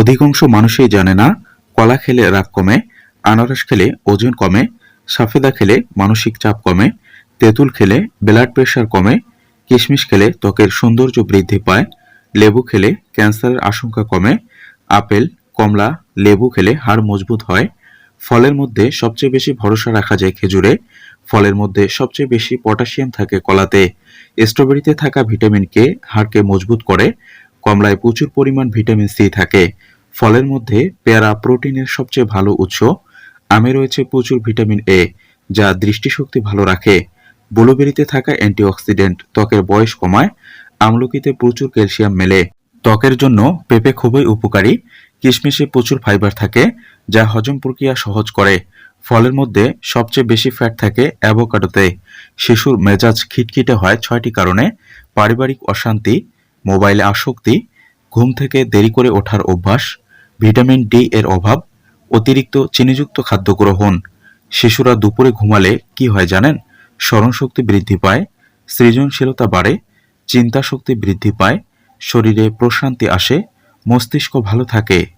অধিকাংশ মানুষই জানে না, কলা খেলে রাগ কমে, আনারস খেলে ওজন কমে, সাফেদা খেলে মানসিক চাপ কমে, তেঁতুল খেলে ব্লাড প্রেশার কমে, কিশমিশ খেলে ত্বকের সৌন্দর্য বৃদ্ধি পায়, লেবু খেলে ক্যান্সারের আশঙ্কা কমে, আপেল, কমলা, লেবু খেলে হাড় মজবুত হয়, ফলের মধ্যে সবচেয়ে বেশি ভরসা রাখা যায় খেজুরে, ফলের মধ্যে সবচেয়ে বেশি পটাশিয়াম থাকে কলাতে, স্ট্রবেরিতে থাকা ভিটামিন কে হাড়কে মজবুত করে কমলায় প্রচুর পরিমাণ ভিটামিন সি থাকে। ফলের মধ্যে পেয়ারা প্রোটিনের সবচেয়ে ভালো উৎস। আমে রয়েছে প্রচুর ভিটামিন এ, যা দৃষ্টিশক্তি ভালো রাখে। ব্লুবেরিতে থাকা অ্যান্টিঅক্সিডেন্ট ত্বকের বয়স কমায়, আমলকিতে প্রচুর ক্যালসিয়াম মেলে। ত্বকের জন্য পেঁপে খুবই উপকারী। কিশমিশে প্রচুর ফাইবার থাকে, যা হজম প্রক্রিয়া সহজ করে। ফলের মধ্যে সবচেয়ে বেশি ফ্যাট থাকে অ্যাভোকাডোতে। শিশুর মেজাজ খিটখিটে হয় ছয়টি কারণে। পারিবারিক অশান্তি মোবাইলে আসক্তি, ঘুম থেকে দেরি করে ওঠার অভ্যাস, ভিটামিন ডি এর অভাব, অতিরিক্ত চিনিযুক্ত খাদ্য গ্রহণ। শিশুরা দুপুরে ঘুমালে কি হয় জানেন? স্মরণশক্তি বৃদ্ধি পায়, সৃজনশীলতা বাড়ে, চিন্তাশক্তি বৃদ্ধি পায়, শরীরে প্রশান্তি আসে, মস্তিষ্ক ভালো থাকে।